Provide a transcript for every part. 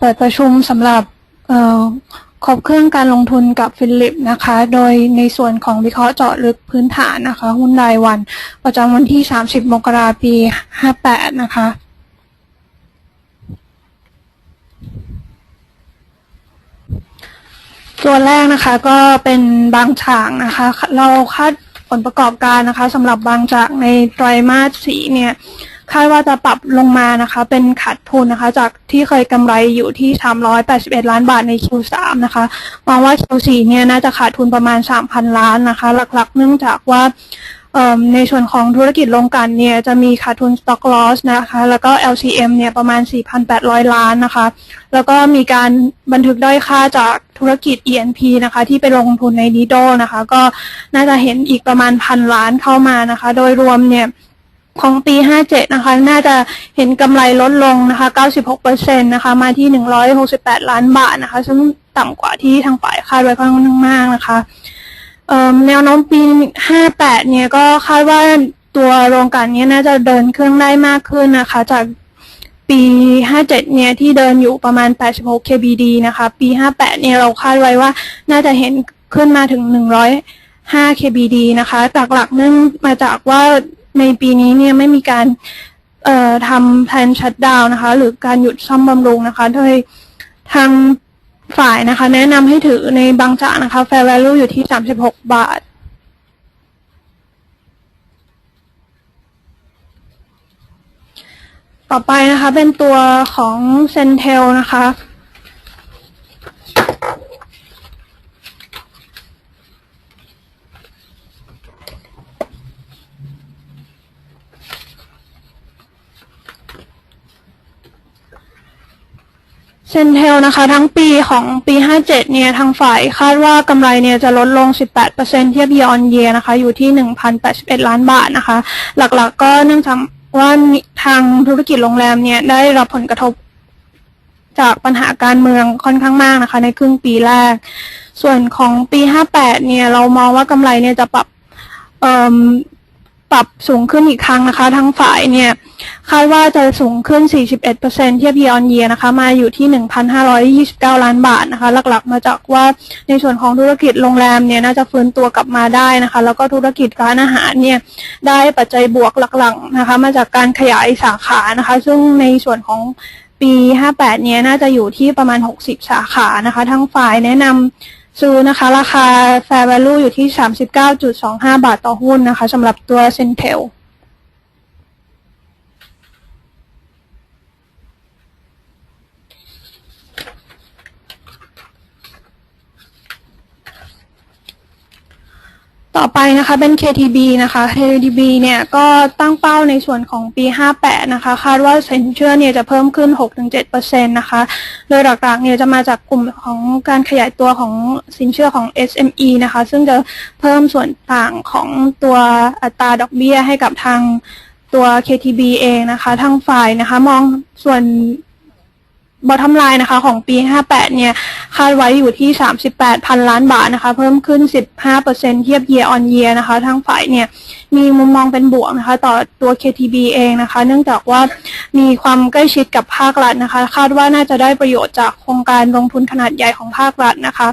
เปิดประชุมสำหรับเอ่อครบเครื่องการลงทุนกับฟิลิปนะคะ โดยในส่วนของวิเคราะห์เจาะลึกพื้นฐานนะคะ หุ้นรายวัน ประจำวันที่ 30 มกราปี 58 นะคะตัวแรกนะคะก็เป็นบางฉางนะคะ เราคาดผลประกอบการนะคะสำหรับบางจากในไตรมาสสีเนี่ย คาดว่าจะปรับลงมานะคะ เป็นขาดทุนนะคะ จากที่เคยกำไรอยู่ที่ 381 ล้านบาทใน Q3 นะคะมองว่า Q4 เนี่ยน่าจะขาดทุนประมาณ 3,000 ล้านนะคะ หลักๆ เนื่องจากว่าในส่วนของธุรกิจโรงกันเนี่ยจะมีขาดทุน stock loss นะคะ แล้วก็ LCM เนี่ยประมาณ 4,800 ล้านนะคะ แล้วก็มีการบันทึกด้อยค่าจากธุรกิจ ENP นะคะ ที่ไปลงทุนในนิโดนะคะ ก็น่าจะเห็นอีกประมาณพันล้านเข้ามานะคะ โดยรวมเนี่ย ของปี 57 นะคะ น่าจะเห็นกำไรลดลงนะคะ 96%นะคะ มาที่ 168 ล้านบาทนะคะ ซึ่งต่ำกว่าที่ทางฝ่ายคาดไว้ค่อนข้างมากนะคะแนวโน้มปี 58 เนี่ยก็คาดว่าตัวโรงกลั่นเนี้น่าจะเดินเครื่องได้มากขึ้นนะคะ จากปี 57 เนี่ยที่เดินอยู่ประมาณ 86 kbd นะคะ ปี 58 เนี่ยเราคาดไว้ว่าน่าจะเห็นขึ้นมาถึง 105 kbd นะคะ จากหลักเนื่องมาจากว่า ในปีนี้เนี่ยไม่มีการทำแพลนชัดดาวนะคะ หรือการหยุดซ่อมบำรุงนะคะ โดยทางฝ่ายนะคะ แนะนำให้ถือในบางจากนะคะ fair value อยู่ที่ 36 บาทต่อไปนะคะเป็นตัวของ Centel นะคะ เซนเทลนะคะทั้งปีของปี 57 เนี่ยทางฝ่ายคาดว่ากำไรเนี่ยจะลดลง 18%เทียบ year on year นะคะอยู่ที่ 1,081 ล้านบาทนะคะ หลักๆก็เนื่องจากว่าทางธุรกิจโรงแรมเนี่ยได้รับผลกระทบจากปัญหาการเมืองค่อนข้างมากนะคะ ในครึ่งปีแรก ส่วนของปี 58 เนี่ยเรามองว่ากำไรเนี่ยจะปรับ ปรับสูงขึ้นอีกครั้งนะคะ ทั้งฝ่ายเนี่ยคาดว่าจะสูงขึ้น 41%เทียบ year on year นะคะ มาอยู่ที่ 1,529 ล้านบาทนะคะ หลักๆ มาจากว่าในส่วนของธุรกิจโรงแรมเนี่ยน่าจะฟื้นตัวกลับมาได้นะคะ แล้วก็ธุรกิจร้านอาหารเนี่ยได้ปัจจัยบวกหลักๆนะคะ มาจากการขยายสาขานะคะ ซึ่งในส่วนของปี 58 เนี่ยน่าจะอยู่ที่ประมาณ 60 สาขานะคะ ทั้งฝ่ายแนะนำ ซื้อนะคะ ราคา fair value อยู่ที่ 39.25 บาทต่อหุ้นนะคะสำหรับตัว Centel ต่อไปนะคะเป็น KTB นะคะ KTB เนี่ยก็ตั้งเป้าในส่วนของปี 58 นะคะ คาดว่าสินเชื่อเนี่ยจะเพิ่มขึ้น 6-7%นะคะ โดยหลักๆเนี่ยจะมาจากกลุ่มของการขยายตัวของสินเชื่อของ SME นะคะ ซึ่งจะเพิ่มส่วนต่างของตัวอัตราดอกเบี้ยให้กับทางตัว KTB เองนะคะ ทางฝ่ายนะคะ มองส่วน บอท o m ไลน์นะคะของปี 58 เนี่ย คาดไว้อยู่ที่ 38 พันล้านบาทนะคะ เพิ่มขึ้น 15%เทียบ year on year นะคะทางฝ่ายเนี่ย มีมุมมองเป็นบวกนะคะ ต่อตัว KTB เองนะคะ เนื่องจากว่ามีความใกล้ชิดกับภาครัฐนะคะ คาดว่าน่าจะได้ประโยชน์จากโครงการลงทุนขนาดใหญ่ของภาครัฐนะคะ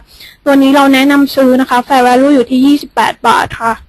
ตัวนี้เราแนะนำซื้อนะคะ fair value อยู่ที่ 28 บาทค่ะ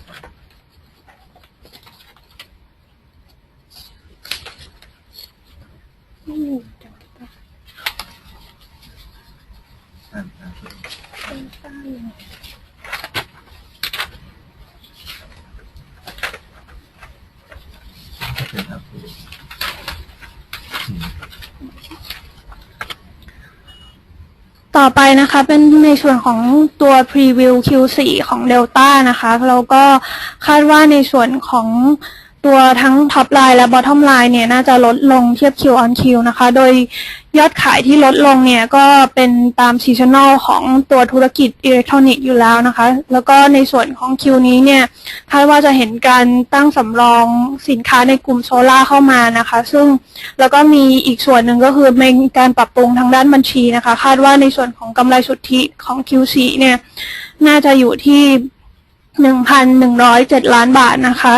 ต่อไปนะคะเป็นในส่วนของตัว preview Q4 ของ Delta นะคะแล้วก็คาดว่าในส่วนของตัวทั้ง top line และ bottom line เนี่ย น่าจะลดลงเทียบ Q on Q นะคะ โดย ยอดขายที่ลดลงเนี่ยก็เป็นตาม seasonal ของตัวธุรกิจอิเล็กทรอนิกส์อยู่แล้วนะคะ แล้วก็ในส่วนของ Q นี้เนี่ยคาดว่าจะเห็นการตั้งสำรองสินค้าในกลุ่มโซล่าเข้ามานะคะ ซึ่งแล้วก็มีอีกส่วนหนึ่งก็คือเป็นการปรับปรุงทางด้านบัญชีนะคะ คาดว่าในส่วนของกำไรสุทธิของ Q4 เนี่ยน่าจะอยู่ที่1,107 ล้านบาทนะคะ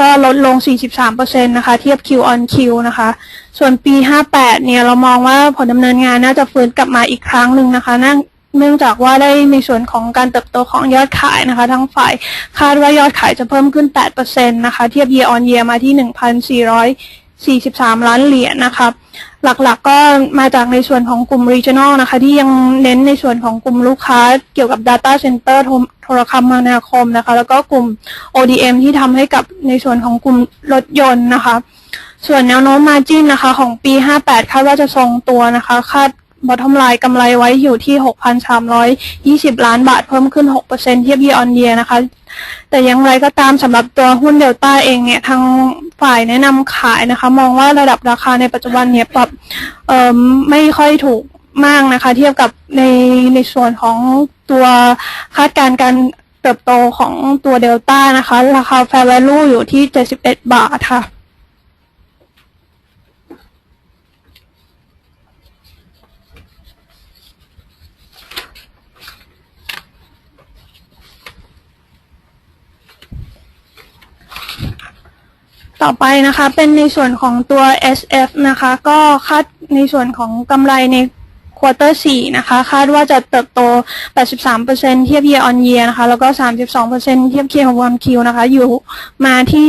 ก็ลดลง 43%นะคะ เทียบ Q on Q นะคะ ส่วนปี 58 เนี่ยเรามองว่าผลดำเนินงานน่าจะฟื้นกลับมาอีกครั้งหนึ่งนะคะเนื่องเนื่องจากว่าได้ในส่วนของการเติบโตของยอดขายนะคะ ทั้งฝ่ายคาดว่ายอดขายจะเพิ่มขึ้น 8%นะคะ เทียบ year on year มาที่ 1,443 ล้านเหรียญนะคะหลักๆก็มาจากในส่วนของกลุ่ม regional นะคะ ที่ยังเน้นในส่วนของกลุ่มลูกค้าเกี่ยวกับ data center โทรโทรคมนาคมนะคะ แล้วก็กลุ่ม ODM ที่ทำให้กับในส่วนของกลุ่มรถยนต์นะคะ ส่วนแนวโน้ม margin นะคะ ของปี 58 คาดว่าจะทรงตัวนะคะ คาด bottom line กำไรไว้อยู่ที่ 6,320 ล้านบาท เพิ่มขึ้น 6%เทียบ year on year นะคะ แต่อย่างไรก็ตามสำหรับตัวหุ้นเดลต้าเองเนี่ย ทางฝ่ายแนะนำขายนะคะ มองว่าระดับราคาในปัจจุบันเนี่ยปรับไม่ค่อยถูกมากนะคะ เทียบกับในในส่วนของตัวคาดการณ์การเติบโตของตัวเดลต้านะคะ ราคา fair value อยู่ที่ 71 บาทค่ะ ต่อไปนะคะ เป็นในส่วนของตัว SF นะคะ ก็คาดในส่วนของกำไรในควอเตอร์4นะคะ คาดว่าจะเติบโต 83%เทียบ year on year นะคะ แล้วก็ 32%เทียบ Q on Q นะคะ อยู่มาที่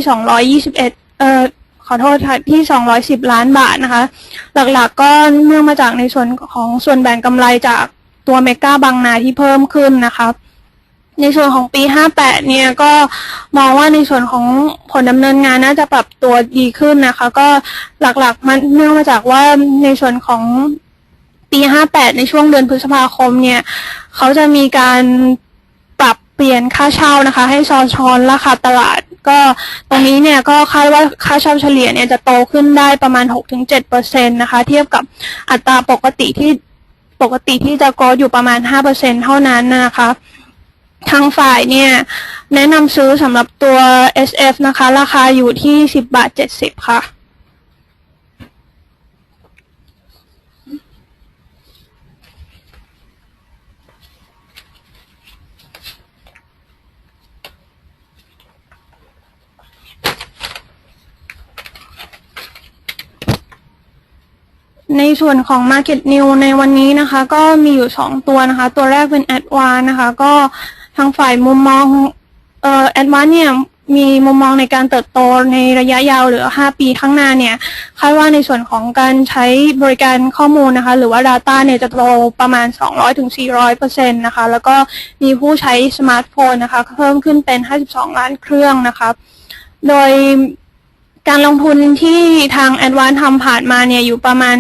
221 เอ่อ ขอโทษค่ะที่ 210 ล้านบาทนะคะ หลักๆก็เนื่องมาจากในส่วนของส่วนแบ่งกำไรจากตัวเมกาบางนาที่เพิ่มขึ้นนะคะ ในส่วนของปี 58 เนี่ยก็มองว่าในส่วนของผลดำเนินงานน่าจะปรับตัวดีขึ้นนะคะ ก็หลักๆมันเนื่องมาจากว่าในส่วนของปี 58 ในช่วงเดือนพฤษภาคมเนี่ย เขาจะมีการปรับเปลี่ยนค่าเช่านะคะ ให้ซอชอนราคาตลาด ก็ตรงนี้เนี่ยก็คาดว่าค่าเช่าเฉลี่ยเนี่ยจะโตขึ้นได้ประมาณ 6-7%นะคะ เทียบกับอัตราปกติที่ปกติที่จะโกรธอยู่ประมาณ 5%เท่านั้นนะคะ ทางฝ่ายเนี่ย แนะนำซื้อสำหรับตัว SF นะคะ ราคาอยู่ที่ 10 บาท 70 ค่ะ ในส่วนของ Market New ในวันนี้นะคะ ก็มีอยู่ 2 ตัวนะคะ ตัวแรกเป็น a d v a n c e นะคะ ก็ ทางฝ่ายมุมมองเอ่อแอดวานเนี่ยมีมุมมองในการเติบโตในระยะยาวหรือ 5 ปีข้างหน้าเนี่ยคาดว่าในส่วนของการใช้บริการข้อมูลนะคะ หรือว่า Data เนี่ยจะโตประมาณ 200-400%นะคะ แล้วก็มีผู้ใช้สมาร์ทโฟนนะคะ เพิ่มขึ้นเป็น 52 ล้านเครื่องนะคะ โดย การลงทุนที่ทาง a d v a n c e ทำผ่านมาเนี่ยอยู่ประมาณ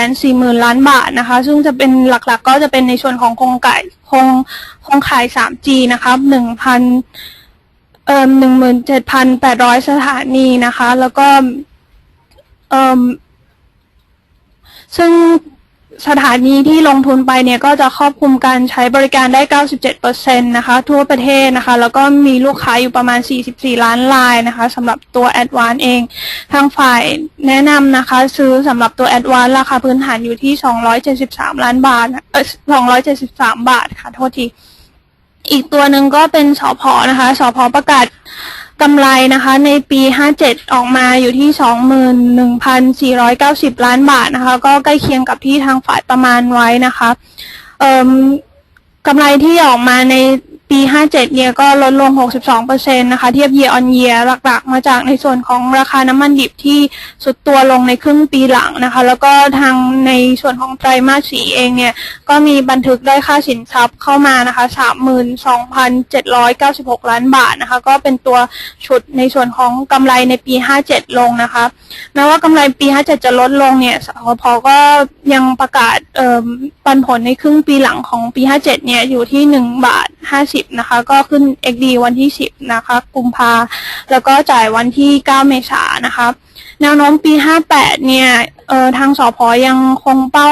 240,000 ล้านบาทนะคะ ซึ่งจะเป็นหลักๆก็จะเป็นในส่วนของโครงไก่โครงโครงขาย 3G นะคะ1,000เอ่อ17,800 สถานีนะคะ แล้วก็เอ่อซึ่ง สถานีที่ลงทุนไปเนี่ยก็จะครอบคลุมการใช้บริการได้ 97%นะคะ ทั่วประเทศนะคะ แล้วก็มีลูกค้าอยู่ประมาณ 44 ล้านรายนะคะสำหรับตัว a d v a n c e เอง ทางฝ่ายแนะนำนะคะ ซื้อสำหรับตัว a d v a n c e ราคาพื้นฐานอยู่ที่ 273 ล้านบาทเออ273 บาทค่ะ โทษที อีกตัวหนึ่งก็เป็นสอพอนะคะสอพอประกาศ กำไรนะคะ ในปี 57 ออกมาอยู่ที่ 21,490 ล้านบาทนะคะ ก็ใกล้เคียงกับที่ทางฝ่ายประมาณไว้นะคะกำไรที่ออกมาใน ปี 57 เนี่ยก็ลดลง 62%นะคะ เทียบ year on year หลัก ๆ มาจากในส่วนของราคาน้ำมันดิบที่สุดตัวลงในครึ่งปีหลังนะคะ แล้วก็ทางในส่วนของไตรมาสสีเองเนี่ย ก็มีบันทึกได้ค่าสินทรัพย์เข้ามานะคะ 32,796 ล้านบาทนะคะ ก็เป็นตัวชุดในส่วนของกำไรในปี 57 ลงนะคะ แม้ว่ากำไรปี 57 จะลดลงเนี่ยสพก็ยังประกาศเอ่อปันผลในครึ่งปีหลังของปี 57 เนี่ยอยู่ที่ 1 บาท 50 10 นะคะ ก็ขึ้น XD วันที่ 10 นะคะกุมภาแล้วก็จ่ายวันที่ 9 เมษายนนะคะแนวโน้มปี 58 เนี่ยเอ่อทางสพอยังคงเป้า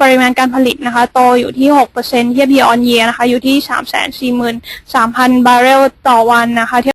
ปริมาณการผลิตนะคะ โตอยู่ที่ 6%เทียบ year on year นะคะ อยู่ที่ 343,000 บาร์เรลต่อวันนะคะ